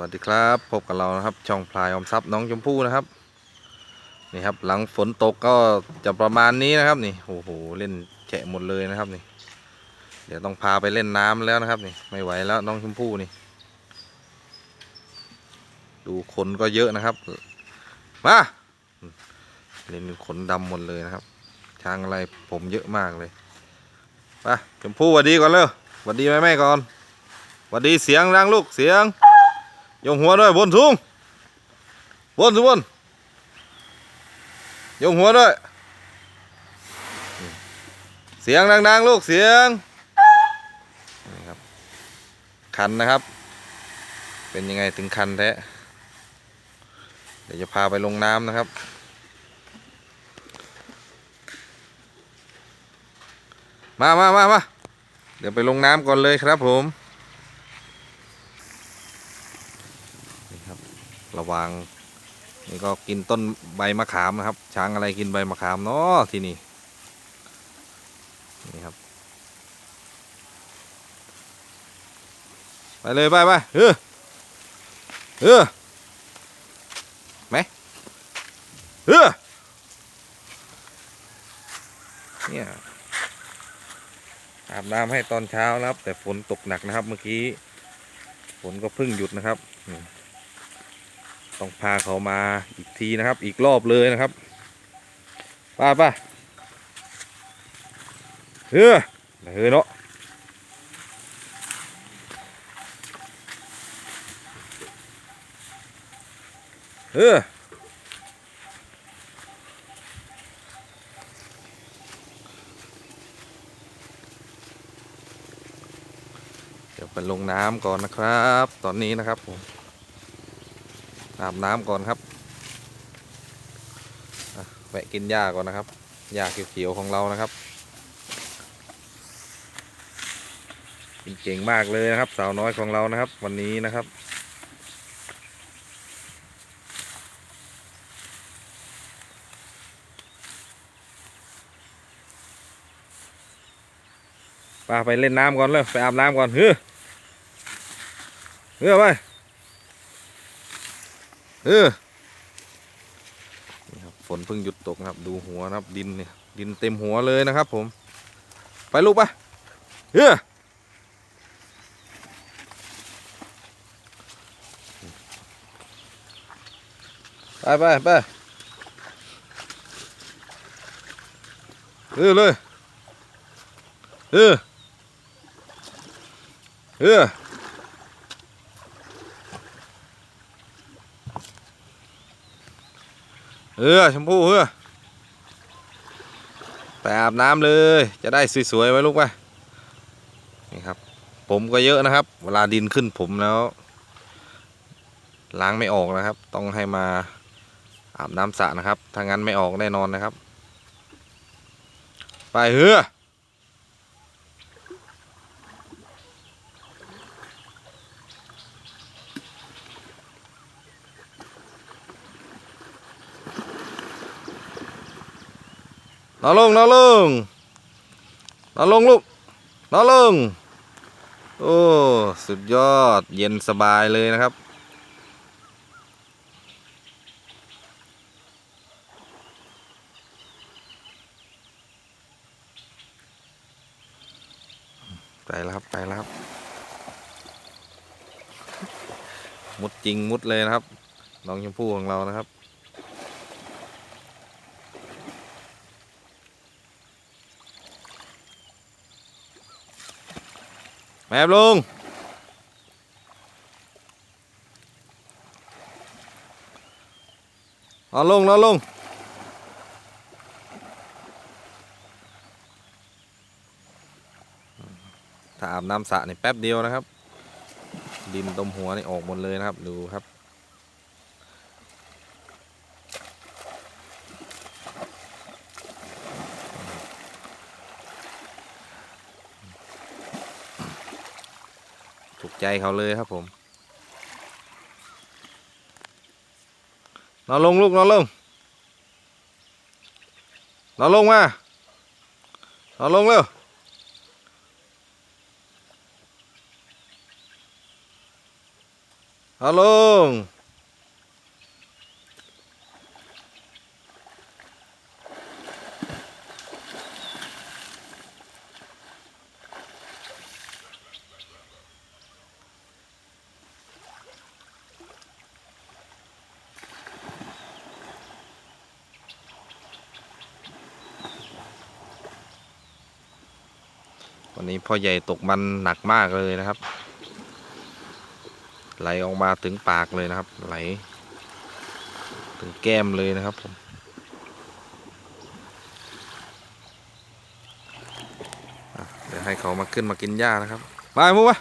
วัสดีครับพบกับเรานะครับ ช่องพลายอมทรัพย์น้องชมพู่นะครับนี่ครับ หลังฝนตกก็จะประมาณนี้นะครับ นี่โอ้โหเล่นแฉะหมดเลยนะครับนี่ เดี๋ยวต้องพาไปเล่นน้ำแล้วนะครับ นี่ไม่ไหวแล้วน้องชมพู่นี่ ดูขนก็เยอะนะครับมาเล่นขนดำหมดเลยนะครับช้างอะไรผมเยอะมากเลยไปชมพู่สวัสดีก่อนเร็วสวัสดีแม่แม่ก่อนสวัสดีเสียงดังลูกเสียง ยงหัวด้วยบนสูงบนสูงบนยงหัวด้วย เสียงดังๆลูกเสียงนี่ครับคันนะครับ เป็นยังไงถึงคันแท้เดี๋ยวจะพาไปลงน้ำนะครับ มามามามาเดี๋ยวไปลงน้ำก่อนเลยครับผม นี่ครับ วังนี่ก็กินต้นใบมะขามนะครับ ช้างอะไรกินใบมะขามเนาะที่นี่นี่ครับ ไปเลยไปไปเออเออไหมเออเนี่ยอาบน้ำให้ตอนเช้านะครับ แต่ฝนตกหนักนะครับเมื่อกี้ฝนก็เพิ่งหยุดนะครับอืม ต้องพาเขามาอีกทีนะครับ อีกรอบเลยนะครับป้าป้าเฮ้อเฮ้อเนาะเฮ้อเดี๋ยวไปลงน้ำก่อนนะครับ ตอนนี้นะครับผม อาบน้ำก่อนครับแวะกินหญ้าก่อนนะครับหญ้าเขียวๆของเรานะครับกินเก่งมากเลยนะครับ สาวน้อยของเรานะครับ วันนี้นะครับไปไปเล่นน้ำก่อนเลยไปอาบน้ำก่อนเฮ้อเฮ้อไป เออนี่ครับฝนเพิ่งหยุดตกนะครับ ดูหัวนะครับดินเนี่ยดินเต็มหัวเลยนะครับ ผม ไปลูกไปเออไปไปไปเออเลยเออเออ ออชมพู่เออไปอาบน้ำเลยจะได้สวยๆไว้ลูกไปนี่ครับ ผมก็เยอะนะครับ เวลาดินขึ้นผมแล้ว ล้างไม่ออกนะครับ ต้องให้มาอาบน้ำสระนะครับถ้างั้นไม่ออกแน่นอนนะครับ ไปเฮือ นอนลงนอนลงนอนลงลูกนอนลง โอ้ สุดยอดเย็นสบายเลยนะครับ ไปแล้วครับไปแล้วครับ มุดจริงมุดเลยนะครับ น้องชมพู่ของเรานะครับ แมบลุงนอนลงนอนลงถ้าอาบน้ำสระนี่แป๊บเดียวนะครับ ดินตมหัวนี่ออกหมดเลยนะครับ ดูครับ ใจเขาเลยครับผมนอนลงลูกนอนลงนอนลงมานอนลงเร็วนฮัลโหล วันนี้พ่อใหญ่ตกมันหนักมากเลยนะครับ ไหลออกมาถึงปากเลยนะครับ ไหล ถึงแก้มเลยนะครับผมเดี๋ยวให้เขามาขึ้นมากินหญ้านะครับ มามูมา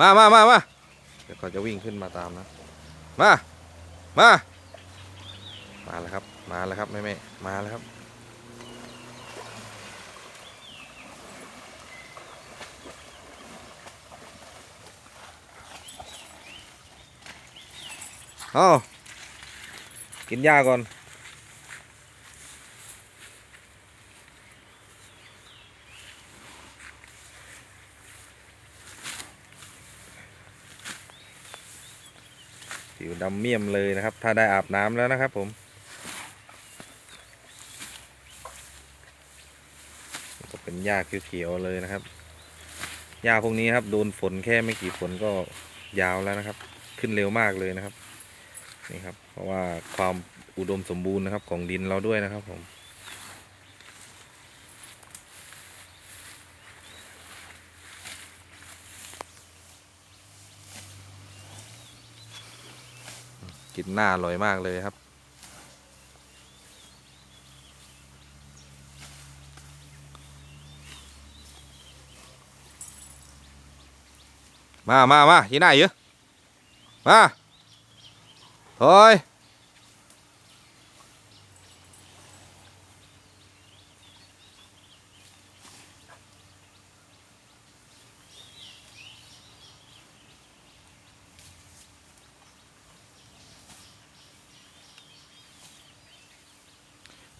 มามามามาเดี๋ยวเขาจะวิ่งขึ้นมาตามนะ มา มา มาแล้วครับ มาแล้วครับแม่แม่มาแล้วครับ อากินหญ้าก่อน ผิวดำเมี่ยมเลยนะครับ ถ้าได้อาบน้ำแล้วนะครับผม ก็เป็นหญ้าเขียวๆเลยนะครับ หญ้าพวกนี้ครับ โดนฝนแค่ไม่กี่ฝนก็ยาวแล้วนะครับ ขึ้นเร็วมากเลยนะครับ นี่ครับ เพราะว่าความอุดมสมบูรณ์นะครับของดินเราด้วยนะครับผมกินหน้าอร่อยมากเลยครับ มามามายีหน้าเยอะมา ถอย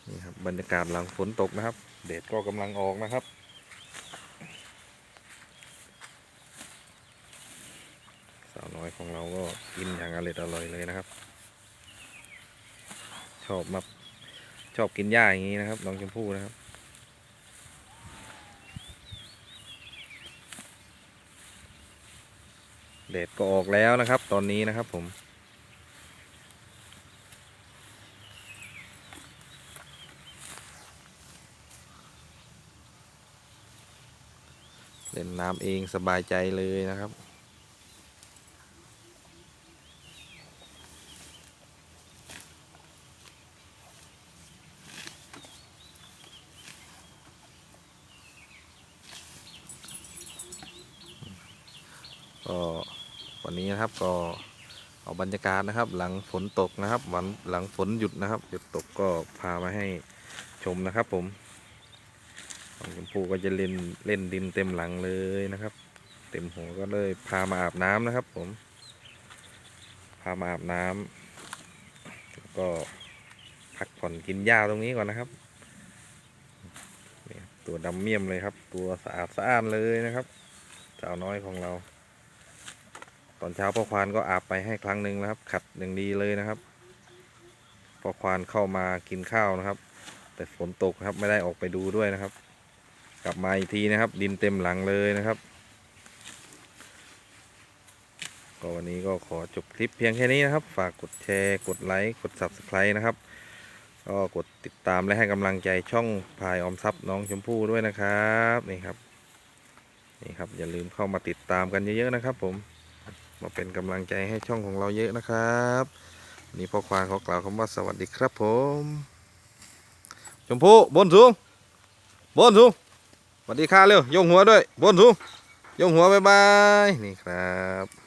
นี่ครับบรรยากาศหลังฝนตกนะครับ เดดก็กำลังออกนะครับ สาว น้อยของเราก็กินอย่างอร่อยอร่อยเลยนะครับ ชอบมาชอบกินหญ้าอย่างนี้นะครับน้องชมพู่นะครับเดดก็ออกแล้วนะครับ ตอนนี้นะครับผมเล่นน้ำเองสบายใจเลยนะครับ ก็วันนี้นะครับก็เอาบรรยากาศนะครับ หลังฝนตกนะครับวันหลังฝนหยุดนะครับหยุดตกก็พามาให้ชมนะครับ ผมน้องชมพู่ก็จะเล่นเล่นดินเต็มหลังเลยนะครับ เต็มหัวก็เลยพามาอาบน้ำนะครับ ผม พามาอาบน้ำแล้วก็พักผ่อนกินหญ้าตรงนี้ก่อนนะครับนี่ครับตัวดำเมี่ยมเลยครับ ตัวสะอาดสะอ้านเลยนะครับ สาวน้อยของเรา ตอนเช้าพ่อควานก็อาบไปให้ครั้งหนึ่งนะครับ ขัดอย่างดีเลยนะครับพ่อควานเข้ามากินข้าวนะครับ แต่ฝนตกครับไม่ได้ออกไปดูด้วยนะครับ กลับมาอีกทีนะครับ ดินเต็มหลังเลยนะครับก็วันนี้ก็ขอจบคลิปเพียงแค่นี้นะครับ ฝากกดแชร์ กดไลค์ กด subscribe นะครับ ก็กดติดตามและให้กำลังใจช่องพายออมทรัพย์น้องชมพู่ด้วยนะครับ นี่ครับ นี่ครับ อย่าลืมเข้ามาติดตามกันเยอะๆนะครับผม มาเป็นกำลังใจให้ช่องของเราเยอะนะครับนี่พ่อควานขอกล่าวคำว่าสวัสดีครับผมชมพู่บนสูงบนสูงสวัสดีค่ะเร็วยงหัวด้วยบนสูงยงหัวบายบายนี่ครับ